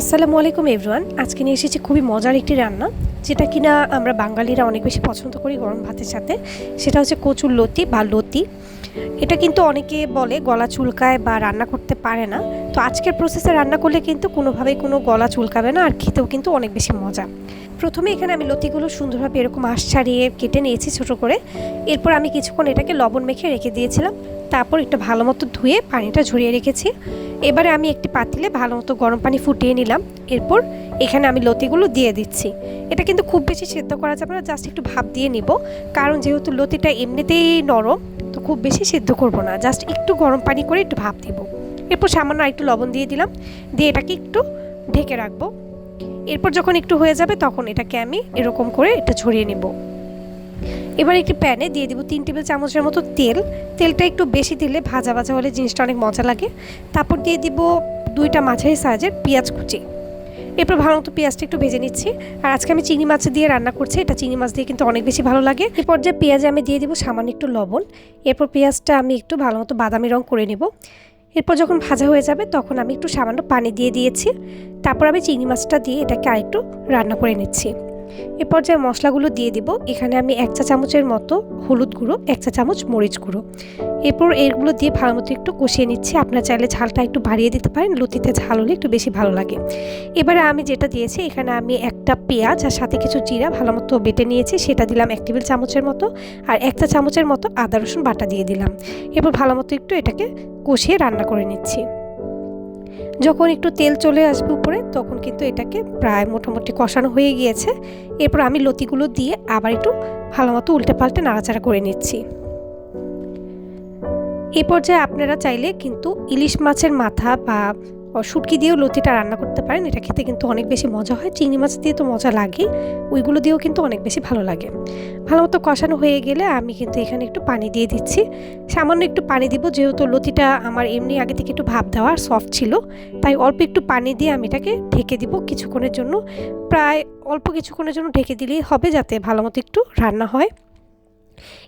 আসসালামু আলাইকুম, এভরিওয়ান। আজকে নিয়ে এসেছি খুবই মজার একটি রান্না, যেটা কিনা আমরা বাঙালিরা অনেক বেশি পছন্দ করি গরম ভাতের সাথে। সেটা হচ্ছে কচুর লতি বা লতি। এটা কিন্তু অনেকে বলে গলা চুলকায় বা রান্না করতে পারে না। তো আজকের প্রসেসে রান্না করলে কিন্তু কোনোভাবেই কোনো গলা চুলকাবে না, আর খেতেও কিন্তু অনেক বেশি মজা। প্রথমে এখানে আমি লতিগুলো সুন্দরভাবে এরকম আঁশ ছাড়িয়ে কেটে নিয়েছি ছোট করে। এরপর আমি কিছুক্ষণ এটাকে লবণ মেখে রেখে দিয়েছিলাম। তারপর একটু ভালো মতো ধুয়ে পানিটা ঝরিয়ে রেখেছি। এবারে আমি একটি পাতিলে ভালো মতো গরম পানি ফুটিয়ে নিলাম। এরপর এখানে আমি লতিগুলো দিয়ে দিচ্ছি। এটা কিন্তু খুব বেশি সেদ্ধ করা যাবে না, জাস্ট একটু ভাপ দিয়ে নিব। কারণ যেহেতু লতিটা এমনিতেই নরম, তো খুব বেশি সেদ্ধ করব না। জাস্ট একটু গরম পানি করে একটু ভাপ দিব। এরপর সামান্য একটু লবণ দিয়ে দিলাম। দিয়ে এটাকে একটু ঢেকে রাখব। এরপর যখন একটু হয়ে যাবে, তখন এটাকে আমি এরকম করে এটা ছড়িয়ে নেব। এবার একটি প্যানে দিয়ে দিব তিন টেবিল চামচের মতো তেল। তেলটা একটু বেশি দিলে ভাজা ভাজা হলে জিনিসটা অনেক মজা লাগে। তারপর দিয়ে দিব দুইটা মাঝারি সাইজের পেঁয়াজ কুচি। এরপর ভালো মতো পেঁয়াজটা একটু ভেজে নিচ্ছি। আর আজকে আমি চিংড়ি মাছ দিয়ে রান্না করছি। এটা চিংড়ি মাছ দিয়ে কিন্তু অনেক বেশি ভালো লাগে। এরপর যে পেঁয়াজে আমি দিয়ে দিব সামান্য একটু লবণ। এরপর পেঁয়াজটা আমি একটু ভালো মতো বাদামি রং করে নেব। এরপর যখন ভাজা হয়ে যাবে তখন আমি একটু সামান্য পানি দিয়ে দিয়েছি। তারপর আমি চিংড়ি মাছটা দিয়ে এটাকে আরেকটু রান্না করে নিচ্ছি। এরপর যে মশলাগুলো দিয়ে দিব, এখানে আমি এক চা চামচের মতো হলুদ গুঁড়ো, এক চা চামচ মরিচ গুঁড়ো। এরপর এগুলো দিয়ে ভালো মতো একটু কষিয়ে নিচ্ছি। আপনার চাইলে ঝালটা একটু বাড়িয়ে দিতে পারেন, লুতিতে ঝাল হলে একটু বেশি ভালো লাগে। এবারে আমি যেটা দিয়েছি, এখানে আমি একটা পেঁয়াজ আর সাথে কিছু জিরা ভালো মতো বেটে নিয়েছি। সেটা দিলাম এক টেবিল চামচের মতো আর এক চা চামচের মতো আদা রসুন বাটা দিয়ে দিলাম। এরপর ভালো মতো একটু এটাকে কষিয়ে রান্না করে নিচ্ছি। যখন একটু তেল চলে আসবে উপরে, তখন কিন্তু এটাকে প্রায় মোটামুটি কষানো হয়ে গিয়েছে। এরপর আমি লতিগুলো দিয়ে আবার একটু ভালো মতো উল্টে পাল্টে নাড়াচাড়া করে নিচ্ছি। এই পর্যায়ে আপনারা চাইলে কিন্তু ইলিশ মাছের মাথা বা শুটকি দিয়েও লতিটা রান্না করতে পারেন। এটা খেতে কিন্তু অনেক বেশি মজা হয়। চিংড়ি মাছ দিয়ে তো মজা লাগে। ওইগুলো দিয়েও কিন্তু অনেক বেশি ভালো লাগে। ভালো মতো কষানো হয়ে গেলে আমি কিন্তু এখানে একটু পানি দিয়ে দিচ্ছি। সামান্য একটু পানি দিব, যেহেতু লতিটা আমার এমনি আগে থেকে একটু ভাব দেওয়া সফট ছিল। তাই অল্প একটু পানি দিয়ে আমি এটাকে ঢেকে দিব কিছুক্ষণের জন্য। প্রায় অল্প কিছুক্ষণের জন্য ঢেকে দিলেই হবে, যাতে ভালো মতো একটু রান্না হয়।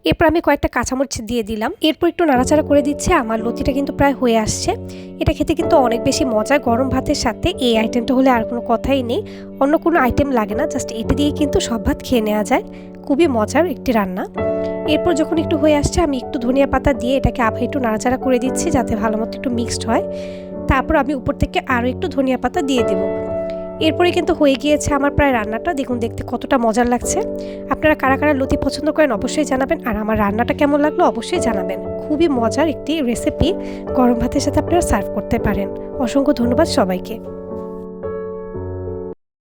এরপর আমি কয়েকটা কাঁচামরিচ দিয়ে দিলাম। এরপর একটু নাড়াচাড়া করে দিচ্ছে। আমার লতিটা কিন্তু প্রায় হয়ে আসছে। এটা খেতে কিন্তু অনেক বেশি মজা। গরম ভাতের সাথে এই আইটেমটা হলে আর কোনো কথাই নেই। অন্য কোনো আইটেম লাগে না। জাস্ট এটা দিয়ে কিন্তু সব ভাত খেয়ে নেওয়া যায়। খুবই মজার একটি রান্না। এরপর যখন একটু হয়ে আসছে, আমি একটু ধনিয়া পাতা দিয়ে এটাকে আবার একটু নাড়াচাড়া করে দিচ্ছি যাতে ভালো মতো একটু মিক্সড হয়। তারপর আমি উপর থেকে আরও একটু ধনিয়া পাতা দিয়ে দেবো। এরপরে কিন্তু হয়ে গিয়েছে আমার প্রায় রান্নাটা। দেখুন, দেখতে কতটা মজার লাগছে। আপনারা কারা কারা লতি পছন্দ করেন অবশ্যই জানাবেন। আর আমার রান্নাটা কেমন লাগল অবশ্যই জানাবেন। খুবই মজার একটি রেসিপি গরম ভাতের সাথে আপনারা সার্ভ করতে পারেন। অসংখ্য ধন্যবাদ সবাইকে।